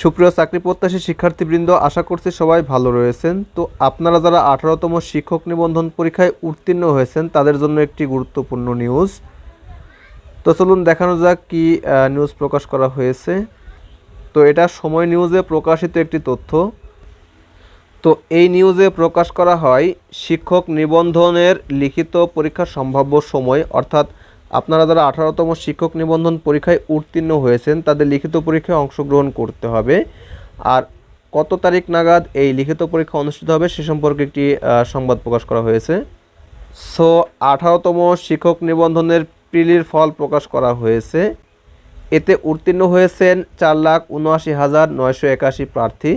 সুপ্রিয় চাকরি প্রত্যাশী শিক্ষার্থীবৃন্দ, আশা করছি সবাই ভালো রয়েছেন। তো আপনারা যারা আঠারোতম শিক্ষক নিবন্ধন পরীক্ষায় উত্তীর্ণ হয়েছেন, তাদের জন্য একটি গুরুত্বপূর্ণ নিউজ তো চলুন দেখানো যাক কি নিউজ প্রকাশ করা হয়েছে। তো এটা সময় নিউজে প্রকাশিত একটি তথ্য। তো এই নিউজে প্রকাশ করা হয়, শিক্ষক নিবন্ধনের লিখিত পরীক্ষার সম্ভাব্য সময়, অর্থাৎ আপনারা যারা আঠারোতম শিক্ষক নিবন্ধন পরীক্ষায় উত্তীর্ণ হয়েছেন, তাদের লিখিত পরীক্ষায় অংশগ্রহণ করতে হবে। আর কত তারিখ নাগাদ এই লিখিত পরীক্ষা অনুষ্ঠিত হবে, সে সম্পর্কে একটি সংবাদ প্রকাশ করা হয়েছে। সো, আঠারোতম শিক্ষক নিবন্ধনের প্রিলির ফল প্রকাশ করা হয়েছে। এতে উত্তীর্ণ হয়েছেন চার লাখ উনআশি হাজার নয়শো একাশি প্রার্থী।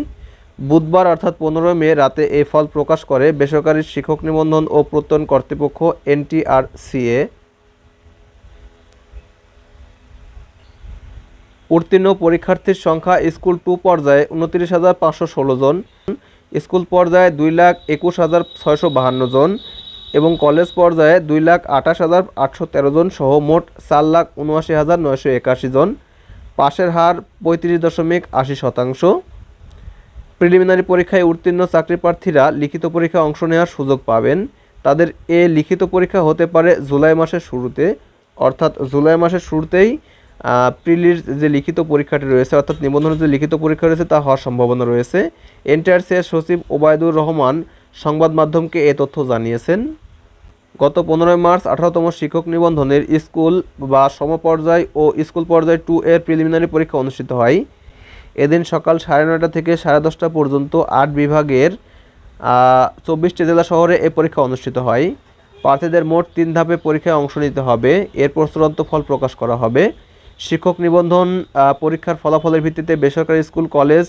বুধবার অর্থাৎ পনেরো মে রাতে এই ফল প্রকাশ করে বেসরকারি শিক্ষক নিবন্ধন ও প্রত্যয়ন কর্তৃপক্ষ এনটিআরসিএ। উত্তীর্ণ পরীক্ষার্থীর সংখ্যা স্কুল টু পর্যায়ে উনত্রিশ হাজার পাঁচশো ষোলো জন, স্কুল পর্যায়ে দুই লাখ একুশ হাজার ছয়শো বাহান্ন জন এবং কলেজ পর্যায়ে দুই লাখ আঠাশ হাজার আটশো তেরো জন সহ মোট চার লাখ উনআশি হাজার নয়শো একাশি জন। পাশের হার পঁয়ত্রিশ দশমিক আশি শতাংশ। প্রিলিমিনারি পরীক্ষায় উত্তীর্ণ চাকরি প্রার্থীরা লিখিত পরীক্ষায় অংশ নেওয়ার সুযোগ পাবেন। তাদের এ লিখিত পরীক্ষা হতে পারে জুলাই মাসের শুরুতে, অর্থাৎ জুলাই মাসের শুরুতেই প্রিলির যে লিখিত পরীক্ষাটি রয়েছে, অর্থাৎ নিবন্ধনের যে লিখিত পরীক্ষা রয়েছে, তা হওয়ার সম্ভাবনা রয়েছে। এনটিআরসিএর সচিব ওবায়দুর রহমান সংবাদ মাধ্যমকে এ তথ্য জানিয়েছেন। গত পনেরোই মার্চ আঠারোতম শিক্ষক নিবন্ধনের স্কুল বা সমপর্যায় ও স্কুল পর্যায় টু এর প্রিলিমিনারি পরীক্ষা অনুষ্ঠিত হয়। এদিন সকাল সাড়ে নয়টা থেকে সাড়ে দশটা পর্যন্ত আট বিভাগের চব্বিশটি জেলা শহরে এ পরীক্ষা অনুষ্ঠিত হয়। প্রার্থীদের মোট তিন ধাপে পরীক্ষায় অংশ নিতে হবে। এরপর চূড়ান্ত ফল প্রকাশ করা হবে। শিক্ষক নিবন্ধন পরীক্ষার ফলাফলের ভিত্তিতে বেসরকারি স্কুল, কলেজ,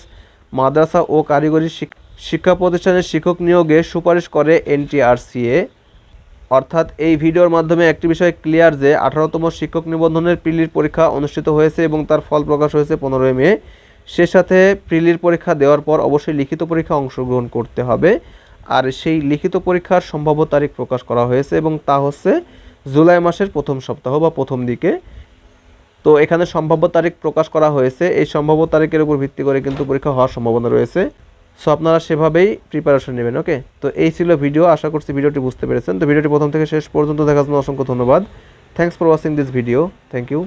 মাদ্রাসা ও কারিগরি শিক- শিক্ষা প্রতিষ্ঠানের শিক্ষক নিয়োগে সুপারিশ করে এনটিআরসিএ। অর্থাৎ এই ভিডিওর মাধ্যমে একটি বিষয় ক্লিয়ার যে আঠারোতম শিক্ষক নিবন্ধনের প্রিলির পরীক্ষা অনুষ্ঠিত হয়েছে এবং তার ফল প্রকাশ হয়েছে পনেরোই মে। সে সাথে প্রিলির পরীক্ষা দেওয়ার পর অবশ্যই লিখিত পরীক্ষা অংশগ্রহণ করতে হবে। আর সেই লিখিত পরীক্ষার সম্ভাব্য তারিখ প্রকাশ করা হয়েছে এবং তা হচ্ছে জুলাই মাসের প্রথম সপ্তাহ বা প্রথম দিকে। তো এখানে সম্ভাব্য তারিখ প্রকাশ করা হয়েছে। এই সম্ভাব্য তারিখের উপর ভিত্তি করে কিন্তু পরীক্ষা হওয়ার সম্ভাবনা রয়েছে। সো আপনারা সেভাবেই প্রিপারেশন নেবেন ওকে তো এই ছিল ভিডিও, আশা করছি ভিডিওটি বুঝতে পেরেছেন। তো ভিডিওটি প্রথম থেকে শেষ পর্যন্ত দেখার জন্য অসংখ্য ধন্যবাদ। Thanks for watching this video thank you